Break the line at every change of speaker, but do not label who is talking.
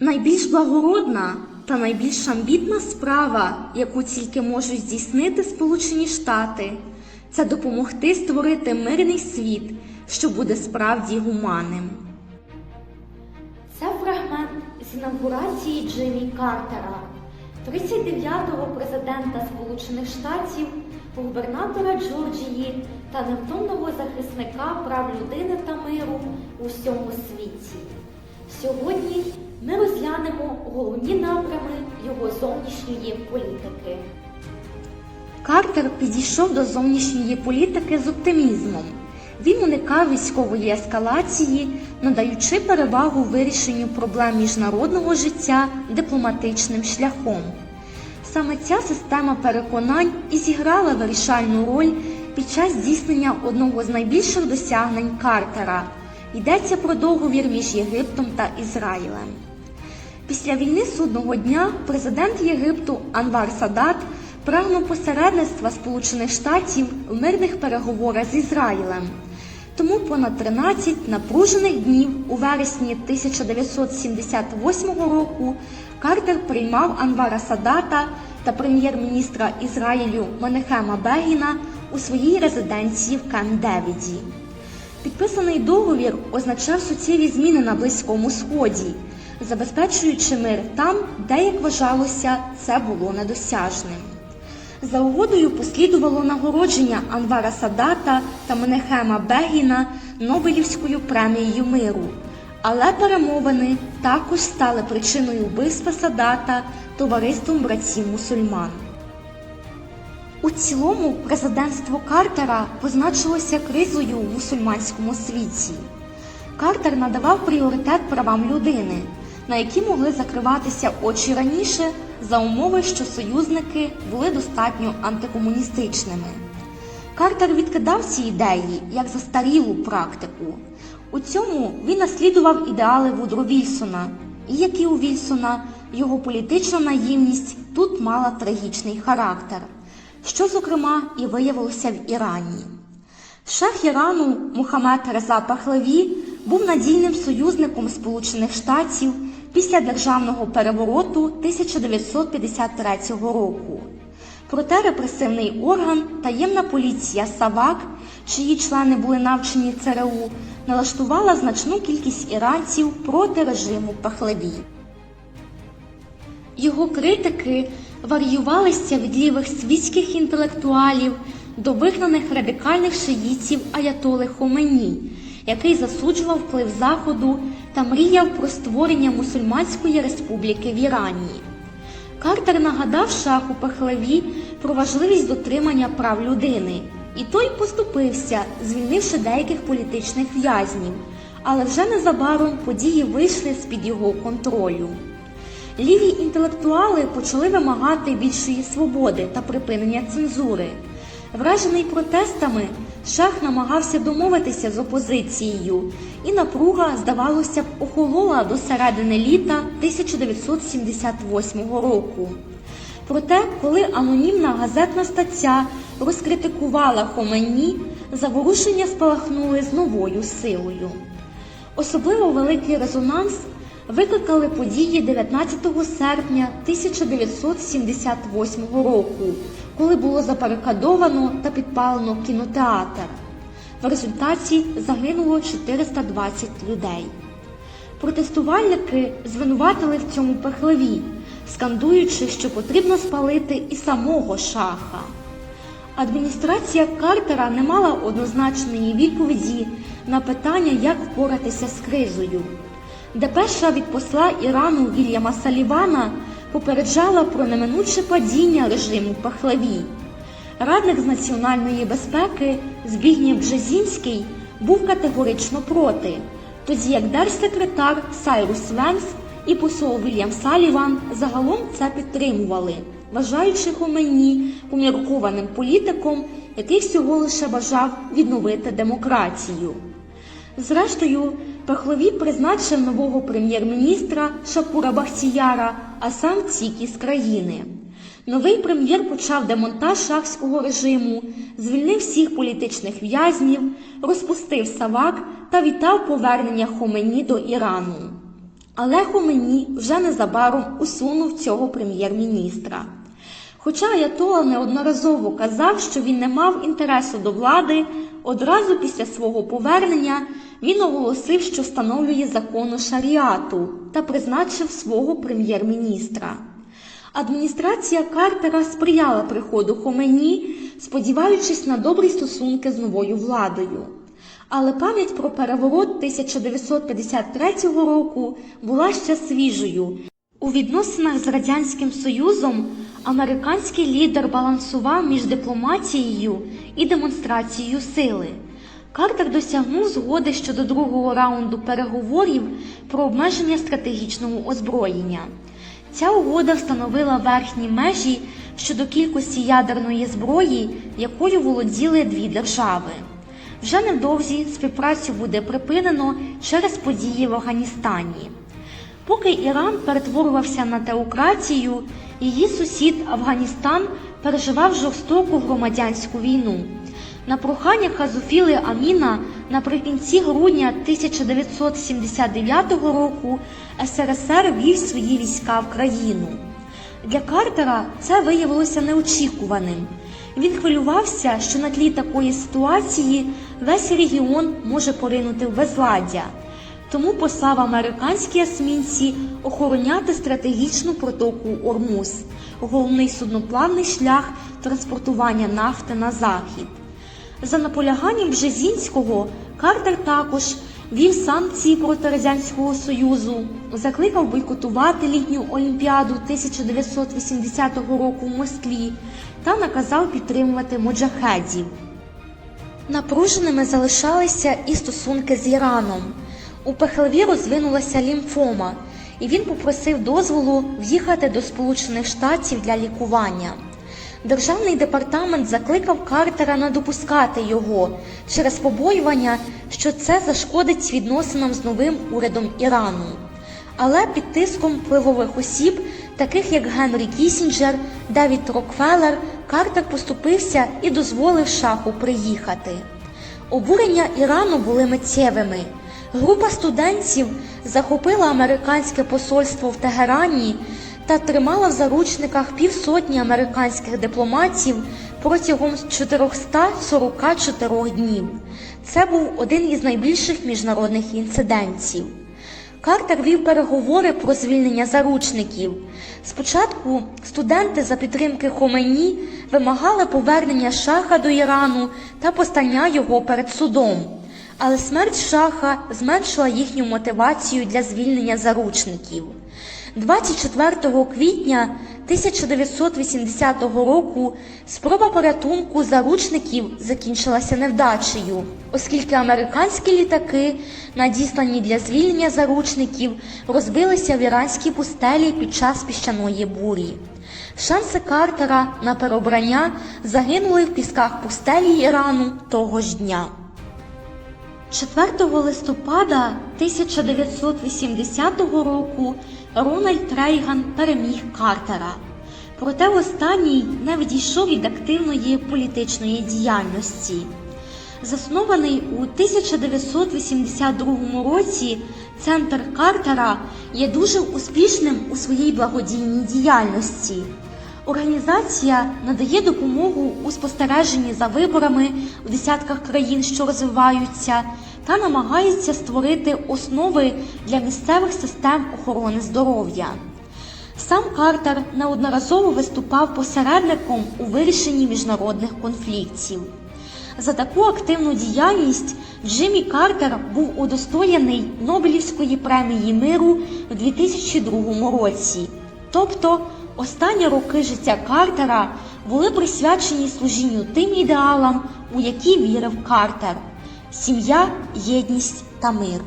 Найбільш благородна та найбільш амбітна справа, яку тільки можуть здійснити Сполучені Штати, це допомогти створити мирний світ, що буде справді гуманним.
Це фрагмент з інаугурації Джиммі Картера, 39-го президента Сполучених Штатів, губернатора Джорджії та невтомного захисника прав людини та миру у всьому світі. Сьогодні ми розглянемо головні напрями його зовнішньої політики.
Картер підійшов до зовнішньої політики з оптимізмом. Він уникав військової ескалації, надаючи перевагу вирішенню проблем міжнародного життя дипломатичним шляхом. Саме ця система переконань і зіграла вирішальну роль під час здійснення одного з найбільших досягнень Картера. Йдеться про договір між Єгиптом та Ізраїлем. Після війни судного дня президент Єгипту Анвар Садат прагнув посередництва Сполучених Штатів в мирних переговорах з Ізраїлем. Тому понад 13 напружених днів у вересні 1978 року Картер приймав Анвара Садата та прем'єр-міністра Ізраїлю Менехема Бегіна у своїй резиденції в Кемп-Девіді. Підписаний договір означав суттєві зміни на Близькому Сході, забезпечуючи мир там, де, як вважалося, це було недосяжним. За угодою послідувало нагородження Анвара Садата та Менехема Бегіна Нобелівською премією миру. Але перемовини також стали причиною вбивства Садата товариством братів мусульман. У цілому президентство Картера позначилося кризою у мусульманському світі. Картер надавав пріоритет правам людини, на які могли закриватися очі раніше за умови, що союзники були достатньо антикомуністичними. Картер відкидав ці ідеї як застарілу практику. У цьому він наслідував ідеали Вудро Вільсона, і як і у Вільсона, його політична наївність тут мала трагічний характер, що, зокрема, і виявилося в Ірані. Шах Ірану Мухаммед Реза Пахлаві був надійним союзником Сполучених Штатів після державного перевороту 1953 року. Проте репресивний орган таємна поліція Савак, чиї члени були навчені ЦРУ, налаштувала значну кількість іранців проти режиму Пахлаві. Його критики варіювалися від лівих світських інтелектуалів до вигнаних радикальних шиїтів Аятоли Хомені, який засуджував вплив Заходу та мріяв про створення мусульманської республіки в Ірані. Картер нагадав шаху Пахлаві про важливість дотримання прав людини, і той поступився, звільнивши деяких політичних в'язнів, але вже незабаром події вийшли з-під його контролю. Ліві інтелектуали почали вимагати більшої свободи та припинення цензури. Вражений протестами, шах намагався домовитися з опозицією, і напруга, здавалося б, охолола до середини літа 1978 року. Проте, коли анонімна газетна стаття розкритикувала Хомені, заворушення спалахнули з новою силою. Особливо великий резонанс викликали події 19 серпня 1978 року, коли було забарикадовано та підпалено кінотеатр. В результаті загинуло 420 людей. Протестувальники звинуватили в цьому пехлеві, скандуючи, що потрібно спалити і самого шаха. Адміністрація Картера не мала однозначної відповіді на питання, як впоратися з кризою. Депеша від посла Ірану Вільяма Салівана попереджала про неминуче падіння режиму Пахлаві. Радник з національної безпеки Збігнєв Бжезінський був категорично проти, тоді як держсекретар Сайрус Венс і посол Вільям Саліван загалом це підтримували, вважаючи Хомені поміркованим політиком, який всього лише бажав відновити демократію. Зрештою, Пахлові призначив нового прем'єр-міністра Шапура Бахтіяра, а сам втік із країни. Новий прем'єр почав демонтаж шахського режиму, звільнив всіх політичних в'язнів, розпустив Савак та вітав повернення Хомені до Ірану. Але Хомені вже незабаром усунув цього прем'єр-міністра. Хоча Аятола неодноразово казав, що він не мав інтересу до влади, одразу після свого повернення він оголосив, що встановлює закону шаріату та призначив свого прем'єр-міністра. Адміністрація Картера сприяла приходу Хомені, сподіваючись на добрі стосунки з новою владою. Але пам'ять про переворот 1953 року була ще свіжою. У відносинах з Радянським Союзом американський лідер балансував між дипломатією і демонстрацією сили. Картер досягнув згоди щодо другого раунду переговорів про обмеження стратегічного озброєння. Ця угода встановила верхні межі щодо кількості ядерної зброї, якою володіли дві держави. Вже невдовзі співпрацю буде припинено через події в Афганістані. Поки Іран перетворювався на теократію, її сусід Афганістан переживав жорстоку громадянську війну. На прохання Хазуфіли Аміна наприкінці грудня 1979 року СРСР вів свої війська в країну. Для Картера це виявилося неочікуваним. Він хвилювався, що на тлі такої ситуації весь регіон може поринути в безладдя. Тому послав американські есмінці охороняти стратегічну протоку Ормуз, головний судноплавний шлях транспортування нафти на захід. За наполяганням Бжезінського Картер також вів санкції проти Радянського Союзу, закликав бойкотувати літню олімпіаду 1980 року в Москві та наказав підтримувати моджахедів. Напруженими залишалися і стосунки з Іраном. У Пехлеві розвинулася лімфома, і він попросив дозволу в'їхати до Сполучених Штатів для лікування. Державний департамент закликав Картера не допускати його через побоювання, що це зашкодить відносинам з новим урядом Ірану. Але під тиском впливових осіб, таких як Генрі Кісінджер, Девід Рокфеллер, Картер поступився і дозволив шаху приїхати. Обурення Ірану були миттєвими. Група студентів захопила американське посольство в Тегерані та тримала в заручниках півсотні американських дипломатів протягом 444 днів. Це був один із найбільших міжнародних інцидентів. Картер вів переговори про звільнення заручників. Спочатку студенти за підтримки Хомені вимагали повернення шаха до Ірану та постання його перед судом. Але смерть шаха зменшила їхню мотивацію для звільнення заручників. 24 квітня 1980 року спроба порятунку заручників закінчилася невдачею, оскільки американські літаки, надіслані для звільнення заручників, розбилися в іранській пустелі під час піщаної бурі. Шанси Картера на переобрання загинули в пісках пустелі Ірану того ж дня. 4 листопада 1980 року Рональд Рейган переміг Картера. Проте останній не відійшов від активної політичної діяльності. Заснований у 1982 році, центр Картера є дуже успішним у своїй благодійній діяльності. Організація надає допомогу у спостереженні за виборами в десятках країн, що розвиваються, та намагається створити основи для місцевих систем охорони здоров'я. Сам Картер неодноразово виступав посередником у вирішенні міжнародних конфліктів. За таку активну діяльність Джиммі Картер був удостоєний Нобелівської премії миру у 2002 році. Тобто останні роки життя Картера були присвячені служінню тим ідеалам, у які вірив Картер: сім'я, єдність та мир.